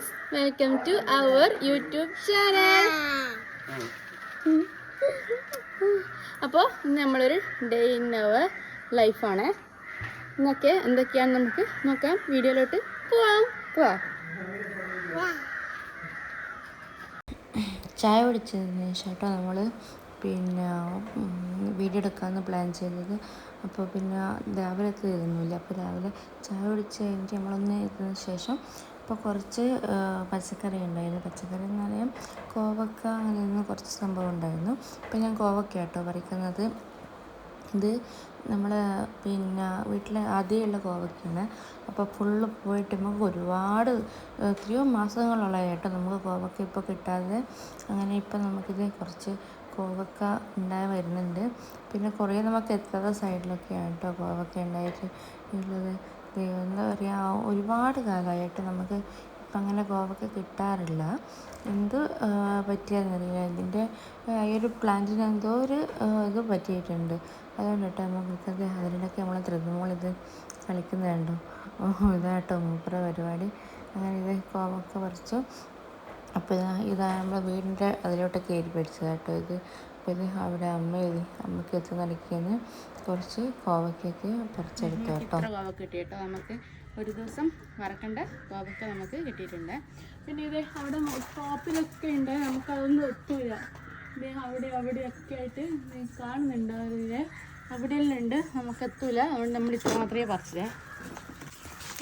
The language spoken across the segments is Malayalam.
Friends welcome to our YouTube channel അപ്പോൾ നമ്മളൊരു ഡേ ഇൻ അവർ ലൈഫാണ് ഇന്നൊക്കെ എന്തൊക്കെയാണ് നമുക്ക് നോക്കാം. വീഡിയോയിലോട്ട് പോവാം. പോവാം. ചായ കുടിച്ചതിന് ശേഷം നമ്മൾ പിന്നെ വീഡിയോ എടുക്കാമെന്ന് പ്ലാൻ ചെയ്തത്. അപ്പോൾ പിന്നെ രാവിലെ എത്തിയിരുന്നില്ല അപ്പോൾ രാവിലെ ചായ കുടിച്ച് കഴിഞ്ഞിട്ട് നമ്മളൊന്ന് എത്തുന്ന ശേഷം അപ്പോൾ കുറച്ച് പച്ചക്കറി ഉണ്ടായിരുന്നു. പച്ചക്കറി എന്ന് പറയാം കോവക്ക അങ്ങനെയൊന്നും കുറച്ച് സംഭവം ഉണ്ടായിരുന്നു. അപ്പോൾ ഞാൻ കോവക്ക കേട്ടോ പറിക്കുന്നത്. ഇത് നമ്മൾ പിന്നെ വീട്ടിലെ ആദ്യമുള്ള കോവക്കയാണ്. അപ്പോൾ ഫുള്ള് പോയിട്ട് നമുക്ക് ഒരുപാട് എത്രയോ മാസങ്ങളുള്ള കേട്ടോ നമുക്ക് കോവക്ക ഇപ്പോൾ കിട്ടാതെ. അങ്ങനെ ഇപ്പം നമുക്കിത് കുറച്ച് കോവക്ക ഉണ്ടായി വരുന്നുണ്ട്. പിന്നെ കുറേ നമുക്ക് എത്താത്ത സൈഡിലൊക്കെയാണ് കേട്ടോ കോവക്ക ഉണ്ടായിട്ട് ഉള്ളത് എന്താ പറയുക ഒരുപാട് കാലമായിട്ട് നമുക്ക് ഇപ്പം അങ്ങനെ കോവക്ക കിട്ടാറില്ല. എന്ത് പറ്റിയാന്നറിയില്ല ഇതിന്റെ ഈ ഒരു പ്ലാന്റിന് എന്തോ ഒരു ഇത് പറ്റിയിട്ടുണ്ട്. അതുകൊണ്ട് കേട്ടോ നമുക്കത് അതിനൊക്കെ നമ്മൾ ത്രിതുമോൾ ഇത് കളിക്കുന്നത് കണ്ടോ ഇതാട്ടോ മൂപ്പറ പരിപാടി. അങ്ങനെ ഇത് കോവക്ക പറിച്ചു. അപ്പോൾ ഇതാ ഇതാ നമ്മുടെ വീടിന്റെ അതിലോട്ട് കയറി പിടിച്ചത് ഇത്. അപ്പോൾ ഇത് അവിടെ അമ്മ ഇത് അമ്മയ്ക്ക് എത്തുന്ന നടക്കിയെന്ന് കുറച്ച് കോവക്കൊക്കെ പറിച്ചെടുത്തു കേട്ടോ. കോവക്ക കിട്ടി കേട്ടോ. നമുക്ക് ഒരു ദിവസം വറക്കേണ്ട കോവക്ക നമുക്ക് കിട്ടിയിട്ടുണ്ട്. പിന്നെ ഇത് അവിടെ ടോപ്പിലൊക്കെ ഉണ്ട്. നമുക്കതൊന്നും എത്തൂല. അവിടെ അവിടെയൊക്കെ ആയിട്ട് കാണുന്നുണ്ട് കാണുന്നുണ്ട് അതിൽ അവിടെയെല്ലാം ഉണ്ട്. നമുക്ക് എത്തൂല. അതുകൊണ്ട് നമ്മൾ ഇത്ര മാത്രമേ പറിച്ചേ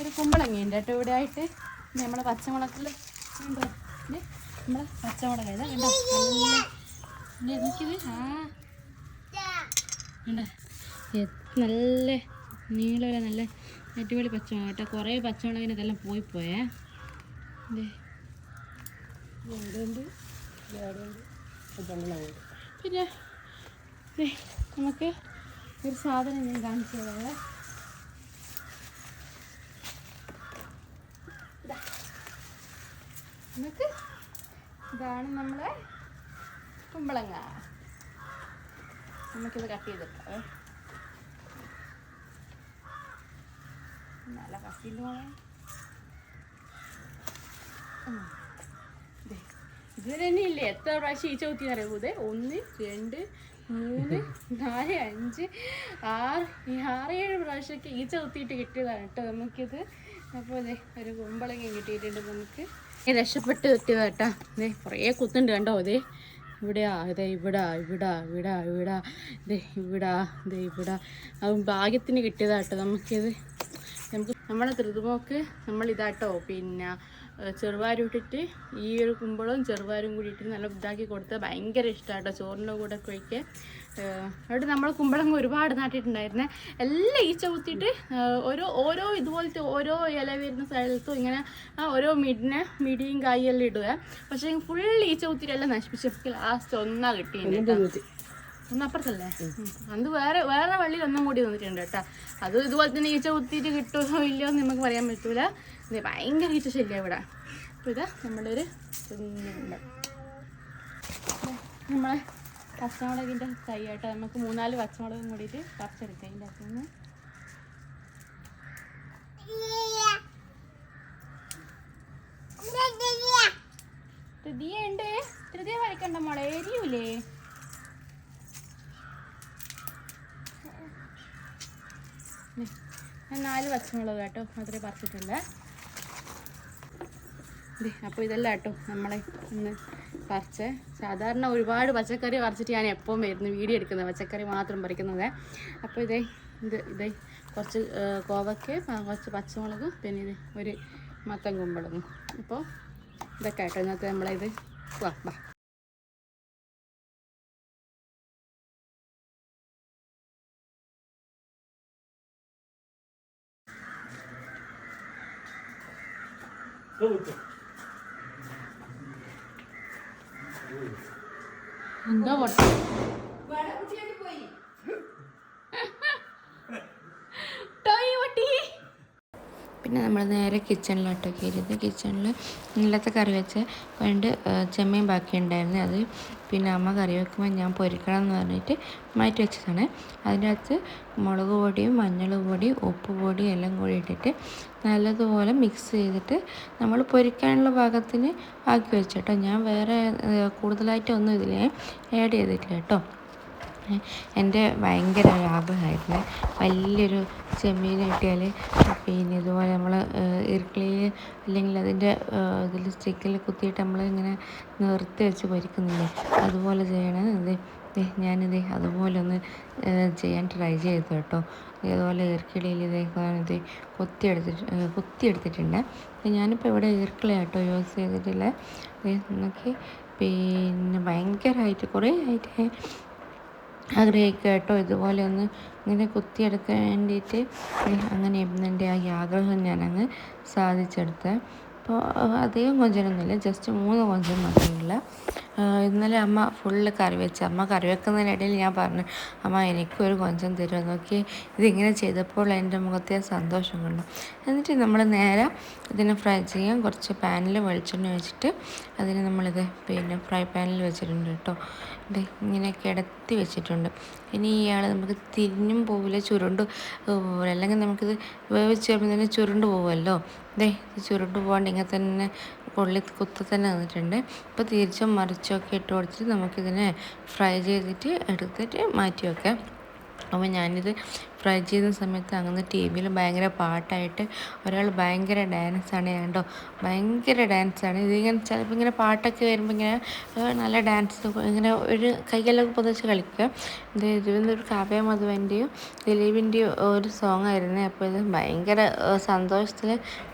ഒരു കുമ്പളങ്ങയുണ്ട് കേട്ടോ ഇവിടെ ആയിട്ട്. നമ്മൾ പച്ചമുളകിൽ ഉണ്ടോ ഇത് പച്ചമുളക് ഇതാ കണ്ടോ? എനിക്കിത് ആ. നല്ല നീളമില്ല നല്ല അടിപൊളി പച്ചമുളക് കേട്ടോ. കുറേ പച്ചമുളകിന് ഇതെല്ലാം പോയി പോയേ. പിന്നെ നമുക്ക് ഒരു സാധനം ഞാൻ കാണിച്ചു തരാം. നമുക്ക് ഇതാണ് നമ്മളെ കുമ്പളങ്ങ. നമുക്കിത് കട്ട് ചെയ്തിട്ടോ നല്ല കട്ടിയിൽ മോളെ ഉം. ദേ, ഇതുവരെ തന്നെ ഇല്ലേ? എത്ര പ്രാവശ്യം ഈ ചവിട്ടി അറിയൂത് ഇത് ഒന്ന് രണ്ട് മൂന്ന് നാല് അഞ്ച് ആറ് ആറ് ഏഴ് പ്രാവശ്യമൊക്കെ ഈ ചവിട്ടിയിട്ട് കിട്ടിയതാണ് കേട്ടോ നമുക്കിത്. അപ്പോൾ അതെ ഒരു കുമ്പളങ്ങ കിട്ടിയിട്ടുണ്ട് നമുക്ക്. രക്ഷപ്പെട്ട് കിട്ടിയതാ കേട്ടോ. അതെ കുറേ കുത്തുണ്ട് കണ്ടോ? അതെ ഇവിടെയാ ഇതേ ഇവിടാ ഇവിടാ ഇവിടാ ഇവിടാ ഇതേ ഇവിടാ ഇതേ ഇവിടാ. അത് ഭാഗ്യത്തിന് കിട്ടിയതാ കേട്ടോ നമുക്കിത്. നമുക്ക് നമ്മളെ ത്രിതുമോക്ക് നമ്മൾ ഇതാട്ടോ പിന്നെ ചെറുവാരും ചെറുപയർ ഇട്ടിട്ട് ഈ ഒരു കുമ്പളവും ചെറുവാരും കൂടി ഇട്ട് നല്ല ഇതാക്കി കൊടുത്താൽ ഭയങ്കര ഇഷ്ടമാട്ടോ ചോറിന്റെ കൂടെ കഴിക്കാൻ അവിടെ നമ്മൾ കുമ്പളങ്ങ ഒരുപാട് നാട്ടിട്ടുണ്ടായിരുന്നേ. എല്ലാം ഈ കുത്തിയിട്ട് ഓരോ ഓരോ ഇതുപോലത്തെ ഓരോ ഇല വരുന്ന സ്ഥലത്തും ഇങ്ങനെ ആ ഓരോ മിടിനെ മിടിയും കായെല്ലാം ഇടുക പക്ഷേ ഫുൾ ഈ ചവിട്ടിയിട്ടെല്ലാം നശിപ്പിച്ചപ്പോൾ ലാസ്റ്റ് ഒന്നാ കിട്ടിയിട്ടുണ്ട് ഒന്നപ്പുറത്തല്ലേ? ഉം. അത് വേറെ വേറെ വള്ളിയിൽ ഒന്നും കൂടി വന്നിട്ടുണ്ട് കേട്ടോ. അത് ഇതുപോലെ തന്നെ ഈച്ച കുത്തിയിട്ട് കിട്ടുമോ ഇല്ലയോ എന്ന് നമുക്ക് പറയാൻ പറ്റൂല. ഇത് ഭയങ്കര ഈച്ച ശല്യം ഇവിടെ. അപ്പോൾ ഇത് നമ്മുടെ ഒരു നമ്മളെ പച്ചമുളകിന്റെ തൈ ആട്ടോ. നമുക്ക് മൂന്നാൽ പച്ചമുളകും കൂടിയിട്ട് പറിച്ചെടുക്കാം അതിന്റെ അകത്ത് നിന്ന്. ഹൃദയ ഉണ്ട് വരയ്ക്കണ്ട മോളെ എരിയൂലേ ദേ, ഞാൻ നാല് പച്ചമുളക് കേട്ടോ. മാത്രമേ പറിച്ചിട്ടുണ്ട് അപ്പോൾ ഇതെല്ലാം കേട്ടോ നമ്മളെ ഇന്ന് പറിച്ച്. സാധാരണ ഒരുപാട് പച്ചക്കറി പറിച്ചിട്ട് ഞാൻ എപ്പോഴും വരുന്നു വീഡിയോ എടുക്കുന്നത് പച്ചക്കറി മാത്രം പറിക്കുന്നത്. അപ്പോൾ ഇതേ ഇത് ഇതേ കുറച്ച് കോവയ്ക്ക് കുറച്ച് പച്ചമുളകും പിന്നെ ഇത് ഒരു മത്തൻ കുമ്പളകും അപ്പോൾ ഇതൊക്കെ കേട്ടോ ഇന്നത്തെ നമ്മളിത് വാ വാ. എന്താ പൊട്ട പിന്നെ നമ്മൾ നേരെ കിച്ചണിലോട്ട് കയറിയത്. കിച്ചണിൽ ഇന്നലത്തെ കറി വെച്ച് പണ്ട് ചെമ്മീൻ ബാക്കി ഉണ്ടായിരുന്നു. അത് പിന്നെ അമ്മ കറി വെക്കുമ്പോൾ ഞാൻ പൊരിക്കണം എന്ന് പറഞ്ഞിട്ട് മാറ്റി വെച്ചതാണ്. അതിന്റെ അകത്ത് മുളക് പൊടിയും മഞ്ഞൾ പൊടി ഉപ്പ് പൊടിയും എല്ലാം കൂടി ഇട്ടിട്ട് നല്ലതുപോലെ മിക്സ് ചെയ്തിട്ട് നമ്മൾ പൊരിക്കാനുള്ള ഭാഗത്തിന് ആക്കി വെച്ചേട്ടോ. ഞാൻ വേറെ കൂടുതലായിട്ടൊന്നും ഇതിൽ ആഡ് ചെയ്തിട്ടില്ല കേട്ടോ. എന്റെ ഭയങ്കര ഒരു വലിയൊരു ചെമ്മീൻ കിട്ടിയാൽ പിന്നെ ഇതുപോലെ നമ്മൾ ഇറുക്കിളിയിൽ അല്ലെങ്കിൽ അതിന്റെ ഇതിൽ സ്റ്റിക്കിൽ കുത്തിയിട്ട് നമ്മൾ ഇങ്ങനെ നിർത്തി വെച്ച് പൊരിക്കുന്നില്ലേ? അതുപോലെ ചെയ്യണം. ഇത് ഞാനിത് അതുപോലെ ഒന്ന് ചെയ്യാൻ ട്രൈ ചെയ്തു കേട്ടോ. ഇതുപോലെ ഈർക്കിളിയിൽ ഇത് കൊത്തിയെടുത്തിട്ട് കൊത്തിയെടുത്തിട്ടുണ്ട്. ഞാനിപ്പോൾ ഇവിടെ ഈർക്കിളി കേട്ടോ യൂസ് ചെയ്തിട്ടില്ല നോക്കി. പിന്നെ ഭയങ്കരമായിട്ട് കുറേ ആയിട്ട് ആഗ്രഹിക്കുക കേട്ടോ. ഇതുപോലെ ഒന്ന് ഇങ്ങനെ കുത്തിയെടുക്കാൻ വേണ്ടിയിട്ട് അങ്ങനെ എന്റെ ആ ആഗ്രഹം ഞാനങ്ങ് സാധിച്ചെടുത്ത് അപ്പോൾ അധികം കൊഞ്ചനൊന്നുമില്ല ജസ്റ്റ് മൂന്ന് കൊഞ്ചൻ മാത്രമേ ഉള്ളു. ഇന്നലെ അമ്മ ഫുള്ള് കറി വെച്ച് അമ്മ കറി വെക്കുന്നതിനിടയിൽ ഞാൻ പറഞ്ഞു അമ്മ എനിക്കൊരു കൊഞ്ചം തരുമോ? നോക്കി ഇതിങ്ങനെ ചെയ്തപ്പോൾ എന്റെ മുഖത്തെ സന്തോഷം കണ്ടു. എന്നിട്ട് നമ്മൾ നേരെ ഇതിനെ ഫ്രൈ ചെയ്യാൻ കുറച്ച് പാനിൽ വെളിച്ചെണ്ണ വെച്ചിട്ട് അതിനെ നമ്മളിത് പിന്നെ ഫ്രൈ പാനിൽ വെച്ചിട്ടുണ്ട് കേട്ടോ. ഇങ്ങനെ കിടത്തി വെച്ചിട്ടുണ്ട്. ഇനി ഇയാൾ നമുക്ക് തിരിഞ്ഞും പോവില്ല ചുരുണ്ട് പോവില്ല. അല്ലെങ്കിൽ നമുക്കിത് വേവിച്ച് കഴിയുമ്പോൾ തന്നെ ചുരുണ്ട് പോവുമല്ലോ. ദേ ചുരുണ്ട് പോകാണ്ട് ഇങ്ങനെ തന്നെ പൊള്ളി കുത്തി തന്നെ വന്നിട്ടുണ്ട് ഇപ്പോൾ തിരിച്ചും മറിച്ചും ഒക്കെ ഇട്ട് കൊടുത്തിട്ട് നമുക്കിതിനെ ഫ്രൈ ചെയ്തിട്ട് എടുത്തിട്ട് മാറ്റി വെക്കാം അപ്പോൾ ഞാനിത് ഫ്രൈ ചെയ്യുന്ന സമയത്ത് അങ്ങനെ ടി വിയിൽ ഭയങ്കര പാട്ടായിട്ട് ഒരാൾ ഭയങ്കര ഡാൻസാണ് കണ്ടോ? ഭയങ്കര ഡാൻസാണ്. ഇതിങ്ങനെ ചിലപ്പോൾ ഇങ്ങനെ പാട്ടൊക്കെ വരുമ്പോൾ ഇങ്ങനെ നല്ല ഡാൻസ് ഇങ്ങനെ ഒരു കൈയെല്ലാം പൊതിച്ച് കളിക്കുക. ഇതിലൊരു കാവ്യ മധുവന്റെയും ദിലീപിന്റെയും ഒരു സോങ് ആയിരുന്നു. അപ്പോൾ ഇത് ഭയങ്കര സന്തോഷത്തിൽ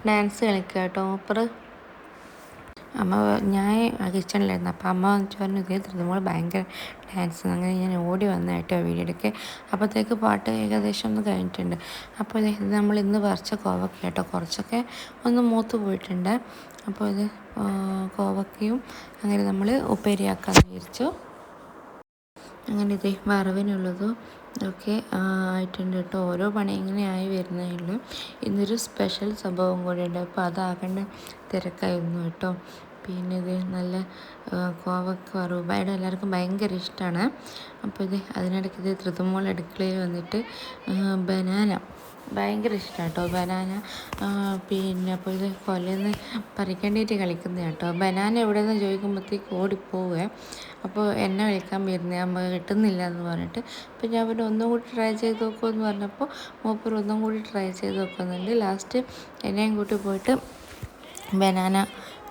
ഡാൻസ് കളിക്കുക കേട്ടോ. മൂപ്പറ് അമ്മ ഞാൻ കിച്ചണിലായിരുന്നു അപ്പോൾ അമ്മ വന്നിട്ട് പറഞ്ഞു തീർത്തിരുന്നു മോൾ ഭയങ്കര ഡാൻസ് അങ്ങനെ ഞാൻ ഓടി വന്നായിട്ട് വീഡിയോ എടുക്കുക അപ്പോഴത്തേക്ക് പാട്ട് ഏകദേശം ഒന്ന് കഴിഞ്ഞിട്ടുണ്ട്. അപ്പോൾ ഇത് നമ്മൾ ഇന്ന് പറിച്ച കോവക്ക കേട്ടോ. കുറച്ചൊക്കെ ഒന്ന് മൂത്ത് പോയിട്ടുണ്ട്. അപ്പോൾ ഇത് കോവക്കയും അങ്ങനെ നമ്മൾ ഉപ്പേരിയാക്കാൻ വിചാരിച്ചു. അങ്ങനെ ഇതേ വറവിനുള്ളതും ഒക്കെ ആയിട്ടുണ്ട് കേട്ടോ. ഓരോ പണി വരുന്നതിലും വരുന്നേ ഉള്ളൂ ഇന്നൊരു സ്പെഷ്യൽ സംഭവം കൂടിയുണ്ട്. അപ്പോൾ അതാകേണ്ട തിരക്കായിരുന്നു കേട്ടോ. പിന്നെ ഇത് നല്ല കോവക്ക റൂബായുടെ എല്ലാവർക്കും ഭയങ്കര ഇഷ്ടമാണ് അപ്പോൾ ഇത് അതിനിടയ്ക്ക് ഇത് തൃതുമോൾ അടുക്കളയിൽ വന്നിട്ട് ബനാന ഭയങ്കര ഇഷ്ടമാണ് കേട്ടോ ബനാന പിന്നെ അപ്പോൾ ഇത് കൊല്ലന്ന് പറിക്കേണ്ടിയിട്ട് കളിക്കുന്ന കേട്ടോ ബനാന എവിടെയെന്ന് ചോദിക്കുമ്പോഴത്തേക്ക് ഓടിപ്പോവേ. അപ്പോൾ എന്നെ വിളിക്കാൻ വരുന്നത് അമ്മ കിട്ടുന്നില്ല എന്ന് പറഞ്ഞിട്ട്. അപ്പോൾ ഞാൻ പിന്നെ ഒന്നും കൂടി ട്രൈ ചെയ്ത് നോക്കുമെന്ന് പറഞ്ഞപ്പോൾ മൂപ്പർ ഒന്നും കൂടി ട്രൈ ചെയ്ത് നോക്കുന്നുണ്ട്. ലാസ്റ്റ് എന്നെയും കൂട്ടി പോയിട്ട് ബനാന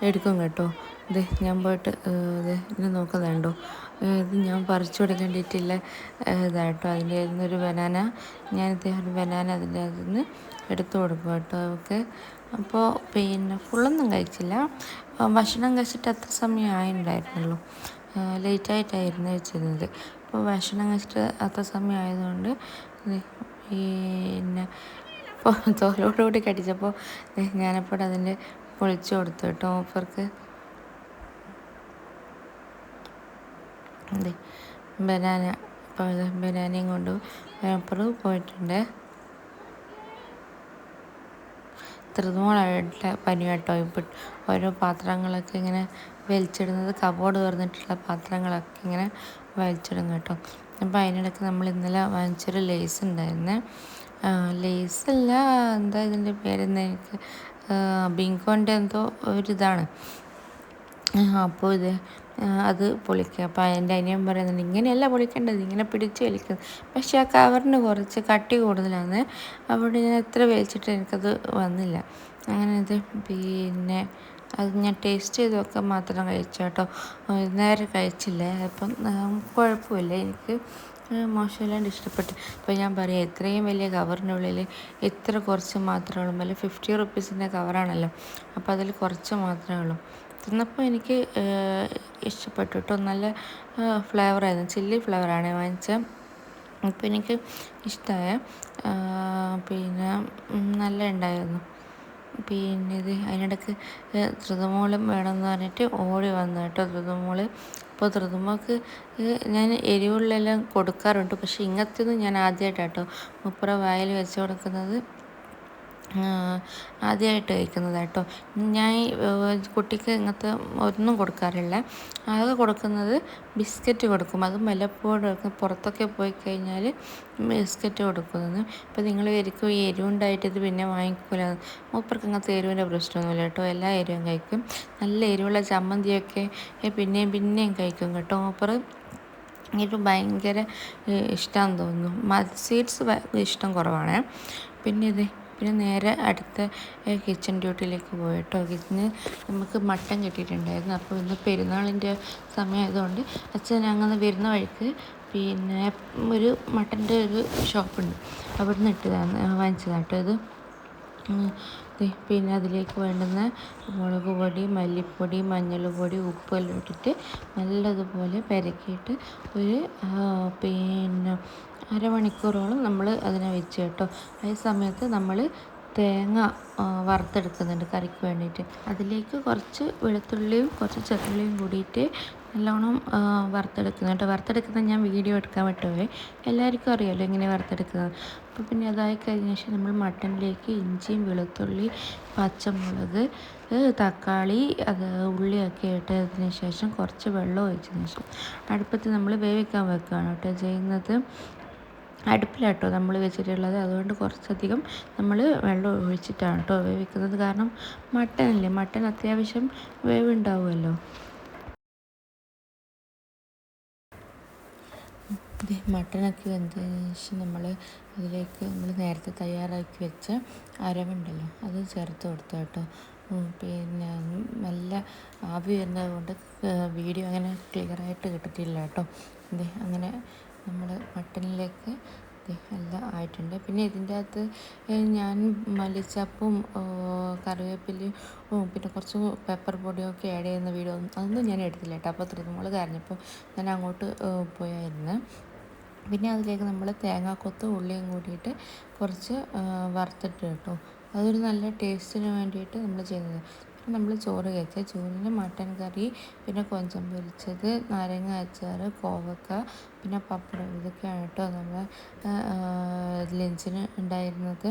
എടുക്കും കേട്ടോ. ഇത് ഞാൻ പോയിട്ട് ഇത് ഇങ്ങനെ നോക്കുന്നുണ്ടോ? ഇത് ഞാൻ പറിച്ചു കൊടുക്കേണ്ടിയിട്ടില്ല. ഇതാട്ടോ അതിന്റെ ഒരു ബനാന. ഞാൻ ഒരു ബനാന അതിന്റെ അതിൽ നിന്ന് എടുത്തു കൊടുക്കും കേട്ടോ അവൾക്ക്. അപ്പോൾ പിന്നെ ഫുള്ളൊന്നും കഴിച്ചില്ല. ഭക്ഷണം കഴിച്ചിട്ട് അത്ര സമയം ആയിട്ടുണ്ടായിരുന്നുള്ളൂ ലേറ്റായിട്ടായിരുന്നു വെച്ചിരുന്നത്. അപ്പോൾ ഭക്ഷണം കഴിച്ചിട്ട് അത്ര സമയം ആയതുകൊണ്ട് ഇത് പിന്നെ ഇപ്പോൾ തോലോടുകൂടി കടിച്ചപ്പോൾ ഞാനപ്പോൾ അതിന്റെ പൊളിച്ചു കൊടുത്തു കേട്ടോ ഓഫർക്ക്. അതെ ബനാന ബനാനയും കൊണ്ട് പേപ്പറ് പോയിട്ടുണ്ട്. ത്രിതുമോളായിട്ട് പനി കേട്ടോ. ഇപ്പം ഓരോ പാത്രങ്ങളൊക്കെ ഇങ്ങനെ വലിച്ചിടുന്നത് കബോർഡ് തുറന്നിട്ടുള്ള പാത്രങ്ങളൊക്കെ ഇങ്ങനെ വലിച്ചിടും കേട്ടോ. അപ്പോൾ അതിനിടയ്ക്ക് നമ്മൾ ഇന്നലെ വാങ്ങിച്ചൊരു ലേസ് ഉണ്ടായിരുന്നേ. അല്ല എന്താ ഇതിന്റെ പേര് എനിക്ക്? ബിങ്കോന്റെ എന്തോ ഒരിതാണ് അപ്പോൾ ഇത് അത് പൊളിക്കുക അപ്പോൾ അതിന്റെ അനിയൻ പറയുന്നുണ്ട് ഇങ്ങനെയല്ല പൊളിക്കേണ്ടത് ഇങ്ങനെ പിടിച്ച് വലിക്കുന്നത് പക്ഷേ ആ കവറിന് കുറച്ച് കട്ടി കൂടുതലാണ്. അവിടെ ഞാൻ എത്ര വലിച്ചിട്ട് എനിക്കത് വന്നില്ല. അങ്ങനെ ഇത് പിന്നെ അത് ഞാൻ ടേസ്റ്റ് ചെയ്തൊക്കെ മാത്രം കഴിച്ചു കേട്ടോ. നേരെ കഴിച്ചില്ല? അപ്പം കുഴപ്പമില്ല. എനിക്ക് മോശമില്ലാണ്ട് ഇഷ്ടപ്പെട്ടു. അപ്പോൾ ഞാൻ പറയാം ഇത്രയും വലിയ കവറിനുള്ളിൽ എത്ര കുറച്ച് മാത്രമേ ഉള്ളൂ. അല്ല ഫിഫ്റ്റി റുപ്പീസിന്റെ കവറാണല്ലോ. അപ്പോൾ അതിൽ കുറച്ച് മാത്രമേ ഉള്ളൂ. തിന്നപ്പോൾ എനിക്ക് ഇഷ്ടപ്പെട്ടു കേട്ടോ നല്ല ഫ്ലേവറായിരുന്നു. ചില്ലി ഫ്ലേവറാണ് വാങ്ങിച്ചത് അപ്പോൾ എനിക്ക് ഇഷ്ടമായ പിന്നെ നല്ല ഉണ്ടായിരുന്നു. പിന്നെ ഇത് അതിനിടയ്ക്ക് ധൃതമോളും വേണമെന്ന് പറഞ്ഞിട്ട് ഓടി വന്നു കേട്ടോ ധൃതമൂൾ അപ്പോൾ ധൃതമോൾക്ക് ഞാൻ എരിവുള്ളെല്ലാം കൊടുക്കാറുണ്ട്. പക്ഷേ ഇങ്ങനത്തെ ഒന്നും ഞാൻ ആദ്യമായിട്ടാണ് കേട്ടോ മുപ്പുറ വായിൽ വെച്ച് കൊടുക്കുന്നത്. ആദ്യമായിട്ട് കഴിക്കുന്നത് കേട്ടോ. ഞാൻ കുട്ടിക്ക് ഇങ്ങനത്തെ ഒന്നും കൊടുക്കാറില്ല. ആകെ കൊടുക്കുന്നത് ബിസ്ക്കറ്റ് കൊടുക്കും. അത് വല്ലപ്പോഴും പുറത്തൊക്കെ പോയി കഴിഞ്ഞാൽ ബിസ്ക്കറ്റ് കൊടുക്കുന്നത്. അപ്പോൾ നിങ്ങൾ ശരിക്കും ഈ എരിവുണ്ടായിട്ട് ഇത് പിന്നെ വാങ്ങിക്കൂല. മൂപ്പർക്ക് ഇങ്ങനത്തെ എരിവിന്റെ പ്രശ്നമൊന്നുമില്ല കേട്ടോ. എല്ലാ എരിവും കഴിക്കും. നല്ല എരിവുള്ള ചമ്മന്തിയൊക്കെ പിന്നെയും പിന്നെയും കഴിക്കും കേട്ടോ. മൂപ്പർ എനിക്ക് ഭയങ്കര ഇഷ്ടമാണെന്ന് തോന്നുന്നു. സ്വീറ്റ്സ് ഇഷ്ടം കുറവാണ്. പിന്നെ ഇത് പിന്നെ നേരെ അടുത്ത കിച്ചൺ ഡ്യൂട്ടിയിലേക്ക് പോയി കേട്ടോ കിച്ചന് നമുക്ക് മട്ടൻ കിട്ടിയിട്ടുണ്ടായിരുന്നു. അപ്പോൾ ഇന്ന് പെരുന്നാളിന്റെ സമയമായതുകൊണ്ട് അച്ഛൻ അങ്ങനെ വരുന്ന വഴിക്ക് പിന്നെ ഒരു മട്ടന്റെ ഒരു ഷോപ്പുണ്ട്. അവിടെ നിന്ന് ഇട്ടതാണ് വാങ്ങിച്ചതാണ് കേട്ടോ ഇത്. പിന്നെ അതിലേക്ക് വേണ്ടുന്ന മുളക് പൊടി മല്ലിപ്പൊടി മഞ്ഞൾപ്പൊടി ഉപ്പെല്ലാം ഇട്ടിട്ട് നല്ലതുപോലെ പെരക്കിയിട്ട് ഒരു പിന്നെ അരമണിക്കൂറോളം നമ്മൾ അതിനെ വെച്ച് കേട്ടോ. അതേ സമയത്ത് നമ്മൾ തേങ്ങ ആ, വറുത്തെടുക്കുന്നുണ്ട് കറിക്ക് വേണ്ടിയിട്ട്. അതിലേക്ക് കുറച്ച് വെളുത്തുള്ളിയും കുറച്ച് ചെറുള്ളിയും കൂടിയിട്ട് നല്ലോണം ആ, വറുത്തെടുക്കുന്നുണ്ട് വറുത്തെടുക്കുന്നത് ഞാൻ വീഡിയോ എടുക്കാൻ പറ്റുമേ എല്ലാവർക്കും അറിയാമല്ലോ ഇങ്ങനെ വറുത്തെടുക്കുന്നത്. അപ്പോൾ പിന്നെ അതായി കഴിഞ്ഞ ശേഷം നമ്മൾ മട്ടനിലേക്ക് ഇഞ്ചിയും വെളുത്തുള്ളി പച്ചമുളക് തക്കാളി അത് ഉള്ളിയൊക്കെ ഇട്ടതിന് ശേഷം കുറച്ച് വെള്ളം ഒഴിച്ചതിന് ശേഷം അടുപ്പത്ത് നമ്മൾ വേവിക്കാൻ വെക്കുകയാണ് കേട്ടോ ചെയ്യുന്നത്. അടുപ്പിലാട്ടോ നമ്മൾ വെച്ചിട്ടുള്ളത്. അതുകൊണ്ട് കുറച്ചധികം നമ്മൾ വെള്ളം ഒഴിച്ചിട്ടാണ് കേട്ടോ വേവിക്കുന്നത്. കാരണം മട്ടനല്ലേ? മട്ടൻ അത്യാവശ്യം വേവ് ഉണ്ടാവുമല്ലോ മട്ടനൊക്കെ വെന്തതിന് ശേഷം നമ്മൾ അതിലേക്ക് നമ്മൾ നേരത്തെ തയ്യാറാക്കി വെച്ച അരവുണ്ടല്ലോ അത് ചേർത്ത് കൊടുത്തു കേട്ടോ. പിന്നെ നല്ല ആവി വരുന്നത് കൊണ്ട് വീഡിയോ അങ്ങനെ ക്ലിയറായിട്ട് കിട്ടത്തില്ല കേട്ടോ. അതെ അങ്ങനെ നമ്മൾ മട്ടനിലേക്ക് എല്ലാം ആയിട്ടുണ്ട്. പിന്നെ ഇതിന്റെ അകത്ത് ഞാൻ മല്ലിച്ചപ്പും കറിവേപ്പിലയും പിന്നെ കുറച്ച് പെപ്പർ പൊടിയും ഒക്കെ ആഡ് ചെയ്യുന്ന വീഡിയോ അതൊന്നും ഞാൻ എടുത്തില്ല കേട്ടോ. അപ്പോൾ തിരുമോൾ കരഞ്ഞപ്പോൾ ഞാൻ അങ്ങോട്ട് പോയായിരുന്നു. പിന്നെ അതിലേക്ക് നമ്മൾ തേങ്ങാക്കൊത്ത് ഉള്ളിയും കൂടിയിട്ട് കുറച്ച് വറുത്തിട്ട് കേട്ടോ. അതൊരു നല്ല ടേസ്റ്റിന് വേണ്ടിയിട്ട് നമ്മൾ ചെയ്യുന്നത് നമ്മൾ ചോറ് കഴിച്ച ചോറിന് മട്ടൻ കറി പിന്നെ കൊഞ്ചം പൊരിച്ചത് നാരങ്ങ അച്ചാർ കോവക്ക പിന്നെ പപ്പടം. ഇതൊക്കെയാണ് കേട്ടോ നമ്മൾ ലഞ്ചിന് ഉണ്ടായിരുന്നത്.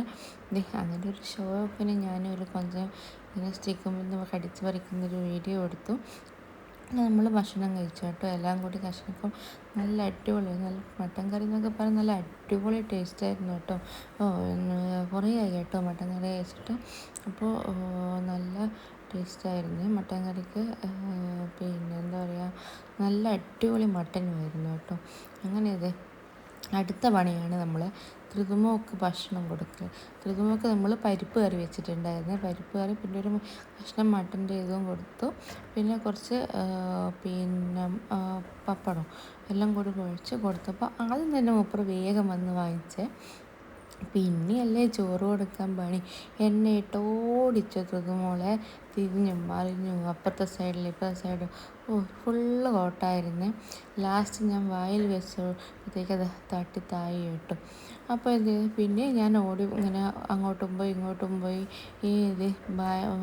അങ്ങനെ ഒരു ഷോ പിന്നെ ഞാനൊരു കൊഞ്ചം ഇങ്ങനെ സ്റ്റിക്കും കടിച്ച് പറിക്കുന്നൊരു വീഡിയോ എടുത്തു. നമ്മൾ ഭക്ഷണം കഴിച്ചു കേട്ടോ. എല്ലാം കൂടി കഷ്ണപ്പം നല്ല അടിപൊളി. നല്ല മട്ടൻ കറി എന്നൊക്കെ പറഞ്ഞാൽ നല്ല അടിപൊളി ടേസ്റ്റ് ആയിരുന്നു കേട്ടോ. ഓ കുറേ ആയി കേട്ടോ മട്ടൻ കറി കഴിച്ചിട്ട്. അപ്പോൾ നല്ല ടേസ്റ്റ് ആയിരുന്നു മട്ടൻ കറിക്ക് പിന്നെ എന്താ പറയുക നല്ല അടിപൊളി മട്ടനുമായിരുന്നു കേട്ടോ. അങ്ങനെ ഇത് അടുത്ത പണിയാണ് നമ്മൾ കൃതുമോക്ക് ഭക്ഷണം കൊടുക്കുക കൃതുമോക്ക് നമ്മൾ പരിപ്പ് കറി വെച്ചിട്ടുണ്ടായിരുന്നു. പരിപ്പ് കറി പിന്നെ ഒരു കഷ്ണം മട്ടന്റെ ഇതും കൊടുത്തു. പിന്നെ കുറച്ച് പിന്നെ പപ്പടം എല്ലാം കൂടി കുഴച്ച് കൊടുത്തപ്പോൾ ആദ്യം തന്നെ മൂപ്പർ വേഗം വന്ന് വാങ്ങിച്ചേ. പിന്നെയല്ലേ ചോറ് കൊടുക്കാൻ പണി. എന്നെ ഇട്ടോടിച്ചു ത്രിതുമോളെ തിരിഞ്ഞും മറിഞ്ഞും അപ്പുറത്തെ സൈഡിൽ ഇപ്പുറത്തെ സൈഡിൽ ഓ ഫുള്ള് കോട്ടായിരുന്നു. ലാസ്റ്റ് ഞാൻ വായിൽ വെച്ചപ്പോഴത്തേക്ക് അത് തട്ടി താഴെ ഇട്ടു. അപ്പോൾ ഇത് പിന്നെ ഞാൻ ഓടി ഇങ്ങനെ അങ്ങോട്ടും പോയി ഇങ്ങോട്ടും പോയി ഈ ഇത്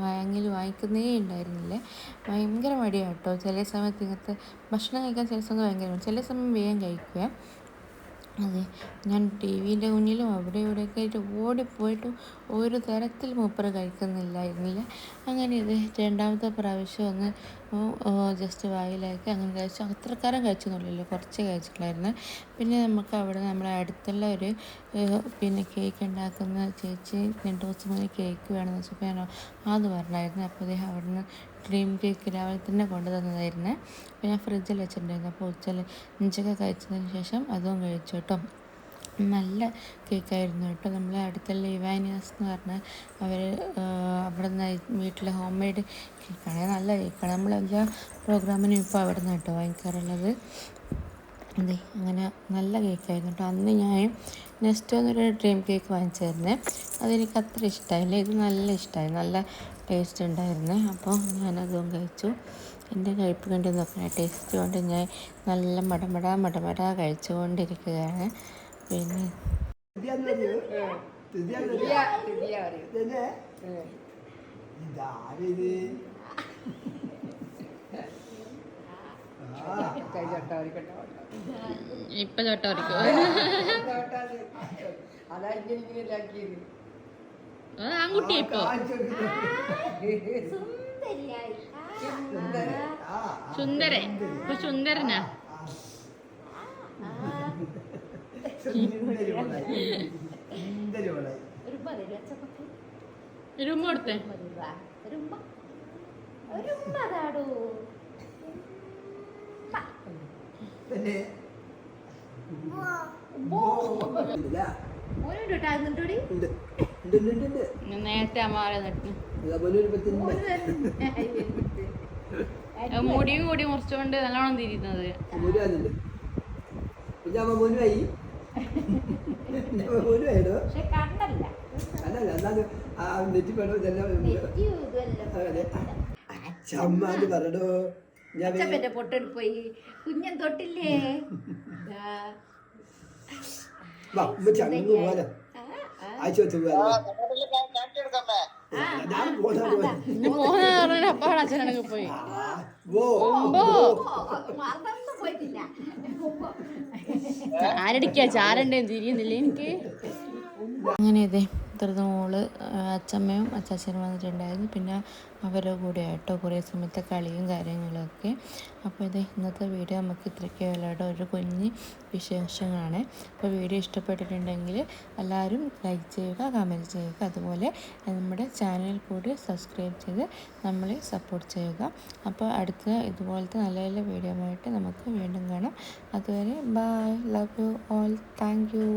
വാങ്ങിൽ വാങ്ങിക്കുന്നേ ഉണ്ടായിരുന്നില്ല. ഭയങ്കര മടിയാട്ടോ ചില സമയത്ത് ഇങ്ങനത്തെ ഭക്ഷണം കഴിക്കാൻ ചില സമയത്ത് ഭയങ്കര ചില സമയം വേഗം കഴിക്കുക അതെ. ഞാൻ ടി വിന്റെ മുന്നിലും അവിടെ ഇവിടെയൊക്കെ ആയിട്ട് ഓടിപ്പോയിട്ടും ഒരു തരത്തിൽ മൂപ്പർ കഴിക്കുന്നില്ലായിരുന്നില്ല. അങ്ങനെ ഇത് രണ്ടാമത്തെ പ്രാവശ്യം ഒന്ന് ജസ്റ്റ് വായിലാക്കി അങ്ങനെ കഴിച്ചു. അത്രക്കാരം കഴിച്ചെന്നുള്ളൂ കുറച്ച് കഴിച്ചിട്ടുണ്ടായിരുന്നു പിന്നെ നമുക്ക് അവിടെ നമ്മുടെ അടുത്തുള്ള ഒരു പിന്നെ കേക്ക് ഉണ്ടാക്കുന്ന ചേച്ചി രണ്ട് ദിവസം മുന്നേ കേക്ക് വേണമെന്ന് വെച്ചപ്പോൾ ഞാൻ അത് പറഞ്ഞായിരുന്നു. അപ്പോൾ അദ്ദേഹം അവിടെ നിന്ന് ഡ്രീം കേക്ക് രാവിലെ തന്നെ കൊണ്ടു തന്നതായിരുന്നേ അപ്പോൾ ഞാൻ ഫ്രിഡ്ജിൽ വെച്ചിട്ടുണ്ടായിരുന്നു. അപ്പോൾ ഉച്ചയിൽ ഇഞ്ചൊക്കെ കഴിച്ചതിന് ശേഷം അതും കഴിച്ചു കേട്ടോ. നല്ല കേക്കായിരുന്നു കേട്ടോ. നമ്മൾ അടുത്തുള്ള ഇവാനിയാസ് എന്ന് പറഞ്ഞ അവർ അവിടെ നിന്ന് വീട്ടിലെ ഹോം മെയ്ഡ് കേക്കാണ്. നല്ല കേക്കാണ്. നമ്മളെല്ലാ പ്രോഗ്രാമിനും ഇപ്പോൾ അവിടെ നിന്ന് കേട്ടോ വാങ്ങിക്കാറുള്ളത്. അതെ അങ്ങനെ നല്ല കേക്കായിരുന്നു കേട്ടോ. അന്ന് ഞാൻ നെക്സ്റ്റ് വന്നൊരു ഡ്രീം കേക്ക് വാങ്ങിച്ചായിരുന്നേ. അതെനിക്ക് അത്ര ഇഷ്ടമായില്ല ഇത് നല്ല ഇഷ്ടമായി നല്ല ടേസ്റ്റ് ഉണ്ടായിരുന്നേ. അപ്പോൾ ഞാനതും കഴിച്ചു. എന്റെ കഴിപ്പ് കണ്ട് നോക്കണം. ടേസ്റ്റ് കൊണ്ട് ഞാൻ നല്ല മടമട മടമട കഴിച്ചുകൊണ്ടിരിക്കുകയാണ്. പിന്നെ ഇപ്പൊ ചോട്ട അതായിരിക്കും ആൺകുട്ടിയാ ഇപ്പോ. സുന്ദരൻ. ഇപ്പൊ സുന്ദരനാ. ഉമ്മ കൊടുത്തേ. പിന്നെ? ഇല്ല. മോനുണ്ട് കേട്ടോ നേരത്തെ അമ്മാരെ നട്ടു മുടിയും കൂടി മുറിച്ചുകൊണ്ട് നല്ലോണം തിരിയുന്നത്. പൊട്ടെടുപ്പ് പോയി. കുഞ്ഞൻ തൊട്ടില്ലേ? വാ അപ്പാടെ അച്ഛനൊക്കെ പോയി. ആരടിക്കാ ചാരണ്ടേ തിരിയുന്നില്ല എനിക്ക്? അങ്ങനെ ഇതേ. ഇത്രത്തെ മോൾ അച്ചമ്മയും അച്ചാച്ചനും വന്നിട്ടുണ്ടായിരുന്നു. പിന്നെ അവരുടെ കൂടെ ആയിട്ടോ കുറേ സമയത്തെ കളിയും കാര്യങ്ങളൊക്കെ അപ്പോൾ ഇത് ഇന്നത്തെ വീഡിയോ നമുക്ക് ഇത്രയ്ക്കേ വിലയുടെ ഒരു കുഞ്ഞ് വിശേഷങ്ങളാണ്. അപ്പോൾ വീഡിയോ ഇഷ്ടപ്പെട്ടിട്ടുണ്ടെങ്കിൽ എല്ലാവരും ലൈക്ക് ചെയ്യുക കമന്റ് ചെയ്യുക. അതുപോലെ നമ്മുടെ ചാനൽ കൂടി സബ്സ്ക്രൈബ് ചെയ്ത് നമ്മളെ സപ്പോർട്ട് ചെയ്യുക. അപ്പോൾ അടുത്ത ഇതുപോലത്തെ നല്ല നല്ല വീഡിയോ ആയിട്ട് നമുക്ക് വീണ്ടും കാണാം. അതുവരെ bye love you all thank you